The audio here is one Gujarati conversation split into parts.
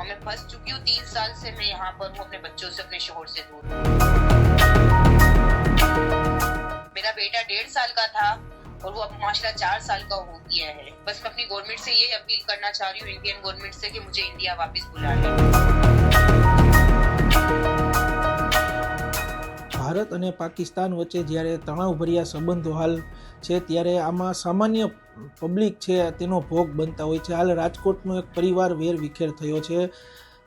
और मैं फंस चुकी हूँ तीन साल से मैं यहाँ पर हूँ, अपने बच्चों से, अपने शोहर से दूर। मेरा बेटा डेढ़ साल का था और वो अब माशाला चार साल का हो गया है। बस मैं अपनी गवर्नमेंट से ये अपील करना चाह रही हूँ इंडियन गवर्नमेंट से कि मुझे इंडिया वापस बुला ले ભારત અને પાકિસ્તાન વચ્ચે જ્યારે તણાવભર્યા સંબંધો હાલ છે, ત્યારે આમાં સામાન્ય પબ્લિક છે, તેનો ભોગ બનતા હોય છે. હાલ રાજકોટનો એક પરિવાર વેર વિખેર થયો છે.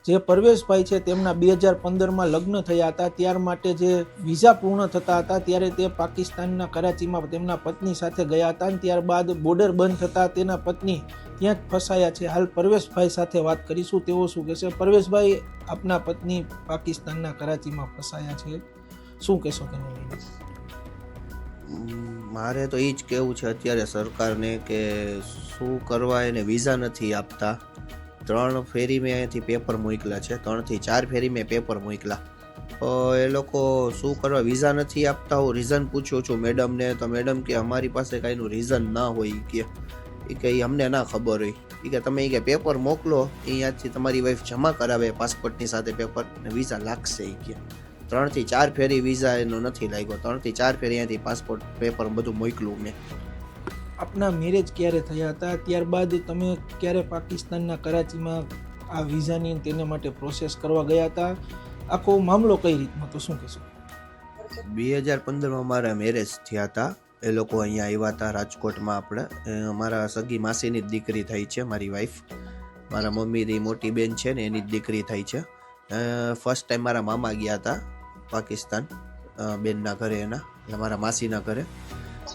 જે પરવેશભાઈ છે, તેમના બે હજાર પંદરમાં લગ્ન થયા હતા. ત્યાર માટે જે વિઝા પૂર્ણ થતા હતા, ત્યારે તે પાકિસ્તાનના કરાચીમાં તેમના પત્ની સાથે ગયા હતા અને ત્યારબાદ બોર્ડર બંધ થતાં તેના પત્ની ત્યાં જ ફસાયા છે. હાલ પરવેશભાઈ સાથે વાત કરીશું. તેઓ શું કહેશે? પરવેશભાઈ આપના પત્ની પાકિસ્તાનના કરાચીમાં ફસાયા છે. શું કહેશો તમે મારે તો એ જ કહેવું છે અત્યારે સરકારને કે શું કરવા એને વિઝા નથી આપતા. ત્રણ ફેરી મેં અહીંયાથી પેપર મોકલા છે, ત્રણથી ચાર ફેરી મેં પેપર મોકલા એ લોકો શું કરવા વિઝા નથી આપતા? હું રીઝન પૂછું છું મેડમને, તો મેડમ કે અમારી પાસે કાંઈનું રીઝન ના હોય કે. એ કે અમને ના ખબર હોય. એ કે તમે એ કે પેપર મોકલો એ અહીંયાથી તમારી વાઈફ જમા કરાવે પાસપોર્ટની સાથે પેપર ને વિઝા લાગશે એ કે. ત્રણથી ચાર ફેરી વિઝા એનો નથી લાગ્યો. ત્રણથી ચાર ફેરી અહીંયાથી પાસપોર્ટ પેપર બધું મોકલું મેં. આપના મેરેજ ક્યારે થયા હતા? ત્યારબાદ તમે ક્યારે પાકિસ્તાનના કરાચીમાં આ વિઝાની તેને માટે પ્રોસેસ કરવા ગયા હતા? આખો મામલો કઈ રીતનો તો શું કહેશો? બે હજાર પંદરમાં મારા મેરેજ થયા હતા. એ લોકો અહીંયા આવ્યા હતા રાજકોટમાં આપણે. મારા સગી માસીની જ દીકરી થઈ છે મારી વાઈફ મારા મમ્મીની મોટી બેન છે ને એની જ દીકરી થઈ છે. ફર્સ્ટ ટાઈમ મારા મામા ગયા હતા. પાકિસ્તાન બેનના ઘરે એના એટલે મારા માસીના ઘરે.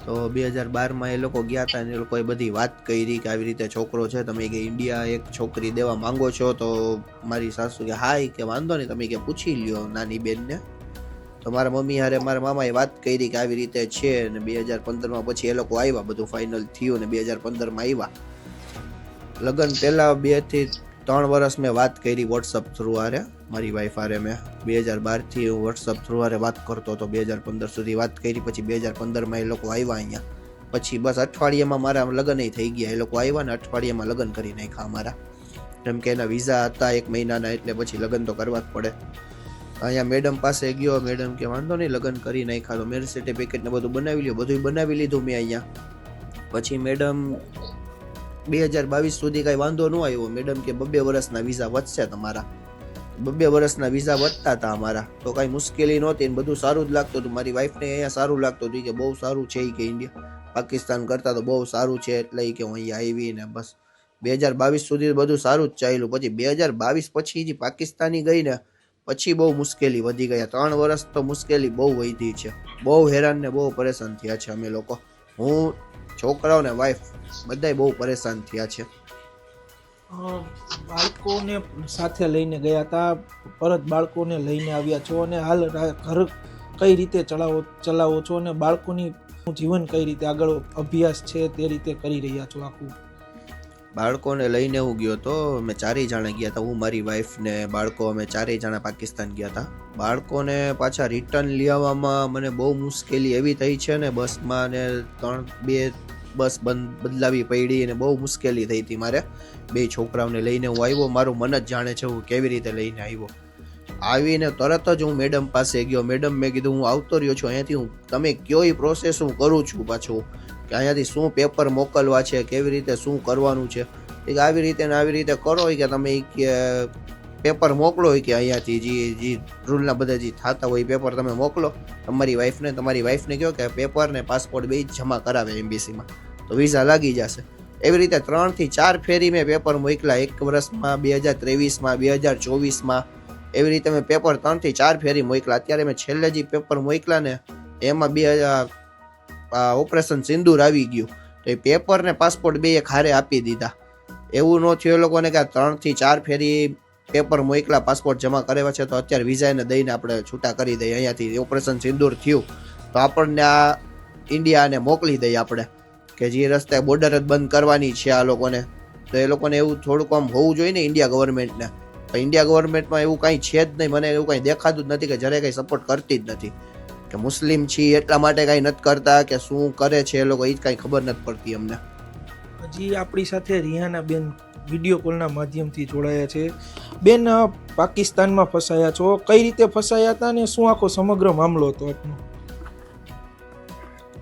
તો બે હજાર બારમાં એ લોકો ગયા હતા અને એ લોકોએ બધી વાત કરી કે આવી રીતે છોકરો છે, તમે કે ઇન્ડિયા એક છોકરી દેવા માંગો છો, તો મારી સાસુ કે હા કે વાંધો નહીં, તમે કે પૂછી લ્યો નાની બેનને. તો મારા મમ્મી હારે મારા મામાએ વાત કરી કે આવી રીતે છે અને બે હજાર પંદરમાં પછી એ લોકો આવ્યા, બધું ફાઇનલ થયું ને બે હજાર પંદરમાં આવ્યા. લગ્ન પહેલાં બેથી ત્રણ વર્ષ મેં વાત કરી વોટ્સઅપ થ્રુ હારે. મારી વાઈફ આરે મેં બે હજાર બારથી હું વોટ્સઅપ થ્રુ આરે વાત કરતો હતો. બે હજાર પંદર સુધી વાત કરી, પછી બે હજાર પંદરમાં એ લોકો આવ્યા અહીંયા. પછી બસ અઠવાડિયામાં મારા લગ્ન થઈ ગયા. એ લોકો આવ્યા ને અઠવાડિયામાં લગ્ન કરી નાખ્યા અમારા. કેમ કે એના વિઝા હતા એક મહિનાના, એટલે પછી લગ્ન તો કરવા જ પડે. અહીંયા મેડમ પાસે ગયો. મેડમ કે વાંધો નહીં, લગ્ન કરી નાખ્યા. તો મેરેજ સર્ટિફિકેટ બધું બનાવી લ્યો. બધું બનાવી લીધું મેં અહીંયા. પછી મેડમ બે હજાર બાવીસ સુધી કાંઈ વાંધો ન આવ્યો. મેડમ કે બબે વર્ષના વિઝા વધશે તમારા. બબ્બે વર્ષના વિઝા વધતા હતા અમારા. તો કાંઈ મુશ્કેલી નહોતી ને બધું સારું જ લાગતું હતું. મારી વાઈફને અહીંયા સારું લાગતું હતું કે બહુ સારું છે એ કે ઇન્ડિયા પાકિસ્તાન કરતાં તો બહુ સારું છે એટલે કે હું અહીંયા આવી ને બસ. બે હજાર બાવીસ સુધી બધું સારું જ ચાલ્યું. પછી બે હજાર બાવીસ પછી જે પાકિસ્તાની ગઈ ને, પછી બહુ મુશ્કેલી વધી ગયા ત્રણ વર્ષ તો મુશ્કેલી બહુ વધી છે. બહુ હેરાન ને બહુ પરેશાન થયા છે અમે લોકો. હું, છોકરાઓ ને વાઈફ બધાય બહુ પરેશાન થયા છે. બાળકોને સાથે લઈને ગયા હતા. પરત બાળકોને લઈને આવ્યા છો અને હાલ ઘર કઈ રીતે ચલાવો ચલાવો છો અને બાળકોની જીવન કઈ રીતે આગળ અભ્યાસ છે તે રીતે કરી રહ્યા છો આખું? બાળકોને લઈને હું ગયો તો અમે ચારેય જણા ગયા હતા. હું, મારી વાઈફ ને બાળકો અમે ચારેય જણા પાકિસ્તાન ગયા હતા. બાળકોને પાછા રિટર્ન લઈ આવવામાં મને બહુ મુશ્કેલી એવી થઈ છે ને બસમાં ને ત્રણ, બે બસ બદલાવી પડી અને બહુ મુશ્કેલી થઈ હતી મારે. બે છોકરાઓને લઈને હું આવ્યો, મારું મન જ જાણે છે હું કેવી રીતે લઈને આવ્યો. આવીને તરત જ હું મેડમ પાસે ગયો. મેડમ મેં કીધું, હું આવતો રહ્યો છું, અહીંયાથી હું, તમે કયો પ્રોસેસ હું કરું છું પાછું? કે અહીંયાથી શું પેપર મોકલવા છે? કેવી રીતે શું કરવાનું છે? કે આવી રીતે ને આવી રીતે કરો કે તમે કે પેપર મોકલો હોય કે અહીંયાથી જે જે રૂલના બધા જે થતા હોય પેપર તમે મોકલો. તમારી વાઈફને તમારી વાઈફને કહો કે પેપર ને પાસપોર્ટ બે જમા કરાવે એમ્બેસીમાં તો વિઝા લાગી જશે. એવી રીતે ત્રણથી ચાર ફેરી મેં પેપર મોકલા. એક વર્ષમાં, બે હજાર ત્રેવીસમાં, બે હજાર ચોવીસમાં. એવી રીતે મેં પેપર ત્રણથી ચાર ફેરી મોકલા. અત્યારે મેં છેલ્લે જે પેપર મોકલા ને, એમાં બે ઓપરેશન સિંદૂર આવી ગયું. તો એ પેપર ને પાસપોર્ટ બે હારે આપી દીધા. એવું ન થયું. એ લોકોને કે ત્રણથી ચાર ફેરી પેપર મોકલા પાસપોર્ટ જમા કરેવા છે. તો અત્યારે વિઝા એને દઈને આપણે છૂટા કરી દઈએ. અહીંયાથી ઓપરેશન સિંદૂર થયું. તો આપણને આ ઇન્ડિયાને મોકલી દઈએ આપણે. કે જે રસ્તે બોર્ડર જ બંધ કરવાની છે આ લોકોને. તો એ લોકોને એવું થોડુંક આમ હોવું જોઈએ ને ઇન્ડિયા ગવર્મેન્ટને પણ ઇન્ડિયા ગવર્મેન્ટમાં એવું કાંઈ છે જ નહીં. મને એવું કાંઈ દેખાતું જ નથી કે જ્યારે કંઈ સપોર્ટ કરતી જ નથી. કે મુસ્લિમ છીએ એટલા માટે કાંઈ નથી કરતા કે શું કરે છે એ લોકો એ જ કાંઈ ખબર નથી પડતી અમને. હજી આપણી સાથે રિહાના બેન વીડિયો કોલના માધ્યમથી જોડાયા છે. બેન પાકિસ્તાનમાં ફસાયા છો. કઈ રીતે ફસાયા હતા ને શું આખો સમગ્ર મામલો હતો આપનો?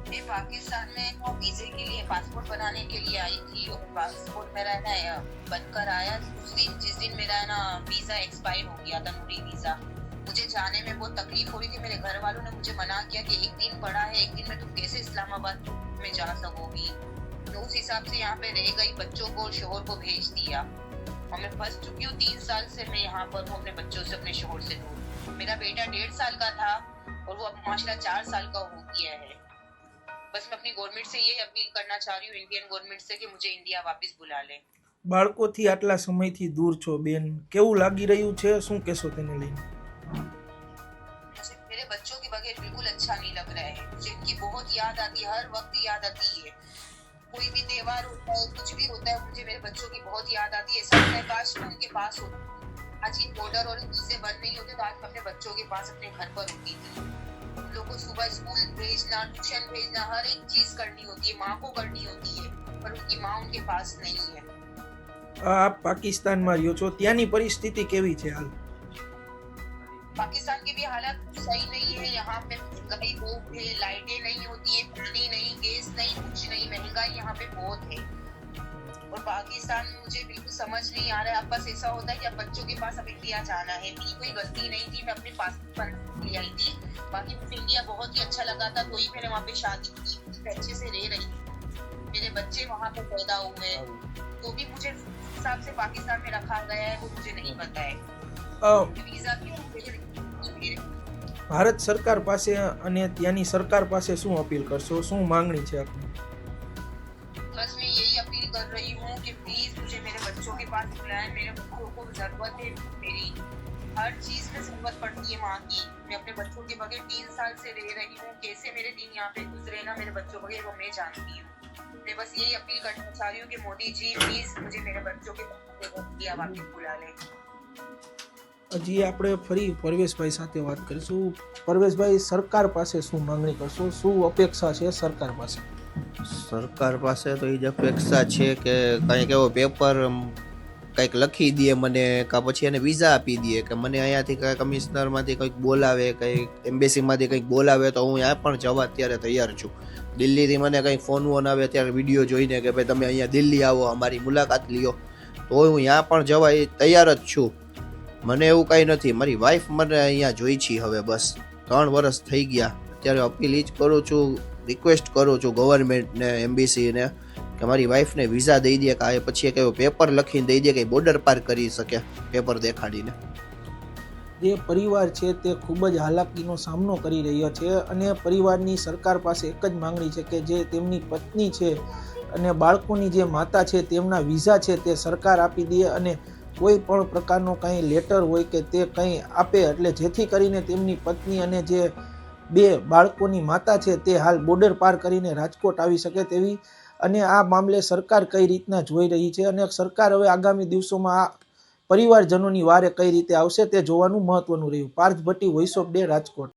मैं पाकिस्तान में वो वीजे के लिए पासपोर्ट बनाने के लिए आई थी। और पासपोर्ट मेरा ना बनकर आया। उस दिन, जिस दिन मेरा ना वीज़ा एक्सपायर हो गया था नूरी वीज़ा मुझे जाने में बहुत तकलीफ़ हो रही थी। मेरे घर वालों ने मुझे मना किया कि एक दिन पड़ा है, एक दिन में तुम कैसे इस्लामाबाद में जा सकोगी? तो उस हिसाब से यहाँ पे रह गई, बच्चों को, शोहर को भेज दिया। और मैं फंस चुकी हूँ। तीन साल से मैं यहाँ पर हूँ, अपने बच्चों से, अपने शोहर से दूर। मेरा बेटा डेढ़ साल का था, और वो अब माशाल्लाह चार साल का हो गया है। बस मैं अपनी गवर्नमेंट से ये अपील करना चाह रही हूँ इंडियन गवर्नमेंट से कि मुझे इंडिया वापस बुला ले બાળકોથી આટલા સમયથી દૂર છો બેન કેવું લાગી રહ્યું છે શું કહેશો તેને લઈને मुझे मेरे बच्चों के बगैर बिल्कुल अच्छा नहीं लग रहा है मुझे इनकी बहुत याद आती है हर वक्त याद आती है कोई भी त्योहार होता है कुछ भी होता है मुझे मेरे बच्चों की बहुत याद आती है ऐसा लगता है काश मैं उनके पास होती आज ये बॉर्डर और चीजें बंद नहीं होते तो आज मैं अपने बच्चों के पास अपने घर पर होती थी उन लोगों को सुबह स्कूल भेजना ट्यूशन भेजना हर एक चीज करनी होती है माँ को करनी होती है पर उनकी माँ उनके पास नहीं है આ આપ પાકિસ્તાનમાં રહ્યો છો ત્યાંની પરિસ્થિતિ કેવી છે હાલ पाकिस्तान की भी हालत सही नहीं है यहाँ पे महंगाई बहुत है लाइटें नहीं होती है पानी नहीं गैस नहीं कुछ नहीं महंगाई यहाँ पे बहुत है और पाकिस्तान में मुझे बिल्कुल समझ नहीं आ रहा है अब बस ऐसा होता है कि अब बच्चों के पास अब इंडिया जाना है मेरी कोई गलती नहीं थी मैं अपने पासपोर्ट पर ले आई थी बाकी मुझे इंडिया बहुत ही अच्छा लगा था तो ही मैंने वहाँ पे शादी की मैं अच्छे से रह रही थी मेरे बच्चे वहाँ पे पैदा हुए तो भी मुझे जिस हिसाब से पाकिस्तान में रखा गया है वो मुझे नहीं पता है અ, वीजा की मुझे ભારત સરકાર પાસે અને ત્યાંની સરકાર પાસે શું અપીલ કરશો શું માંગણી છે આપની बस मैं यही अपील कर रही हूँ कि प्लीज मुझे मेरे बच्चों के पास बुलाएं मेरे बच्चों को जरूरत है मेरी हर चीज में जरूरत पड़ती है माँ की मैं अपने बच्चों के बगैर तीन साल से रह रही हूँ कैसे मेरे दिन यहाँ पे गुजरे ना मेरे बच्चों बगैर वो मैं जानती हूँ मैं बस यही अपील करना चाह रही हूँ कि मोदी जी प्लीज मुझे मेरे बच्चों के इंडिया वापस बुला लें હજી આપણે ફરી પરવેશભાઈ સાથે વાત કરીશું પરવેશભાઈ સરકાર પાસે શું માંગણી કરશો શું અપેક્ષા છે સરકાર પાસે સરકાર પાસે તો એ જ અપેક્ષા છે કે કંઈક એવો પેપર કંઈક લખી દે મને, કાં પછી એને વિઝા આપી દે, કે મને અહીંયાથી કાંઈ કમિશનરમાંથી કંઈક બોલાવે, કંઈક એમ્બેસીમાંથી કંઈક બોલાવે, તો હું ત્યાં પણ જવા અત્યારે તૈયાર છું. દિલ્હીથી મને કંઈક ફોન વોન આવે ત્યારે વીડિયો જોઈને કે ભાઈ તમે અહીંયા દિલ્હી આવો, અમારી મુલાકાત લ્યો. તો હું ત્યાં પણ જવા એ તૈયાર જ છું. મને એવું કાંઈ નથી, મારી વાઈફ મને અહીંયા જોઈ છે હવે બસ. ત્રણ વર્ષ થઈ ગયા. અત્યારે અપીલ એ જ કરું છું રિક્વેસ્ટ કરું છું ગવર્મેન્ટને એમબીસીને કે મારી વાઈફને વિઝા દઈ દે કે પછી એક એવો પેપર લખીને દઈ દે કે બોર્ડર પાર કરી શકે પેપર દેખાડીને. જે પરિવાર છે તે ખૂબ જ હાલાકીનો સામનો કરી રહ્યો છે અને પરિવારની સરકાર પાસે એક જ માંગણી છે કે જે તેમની પત્ની છે અને બાળકોની જે માતા છે તેમના વિઝા છે તે સરકાર આપી દે અને કોઈ પણ પ્રકારનો કાંઈ લેટર હોય કે તે કંઈ આપે એટલે જેથી કરીને તેમની પત્ની અને જે બે બાળકોની માતા છે તે હાલ બોર્ડર પાર કરીને રાજકોટ આવી શકે તેવી અને આ મામલે સરકાર કઈ રીતના જોઈ રહી છે અને સરકાર હવે આગામી દિવસોમાં આ પરિવારજનોની વારે કઈ રીતે આવશે તે જોવાનું મહત્વનું રહ્યું. Parth Bhatti voice of day Rajkot.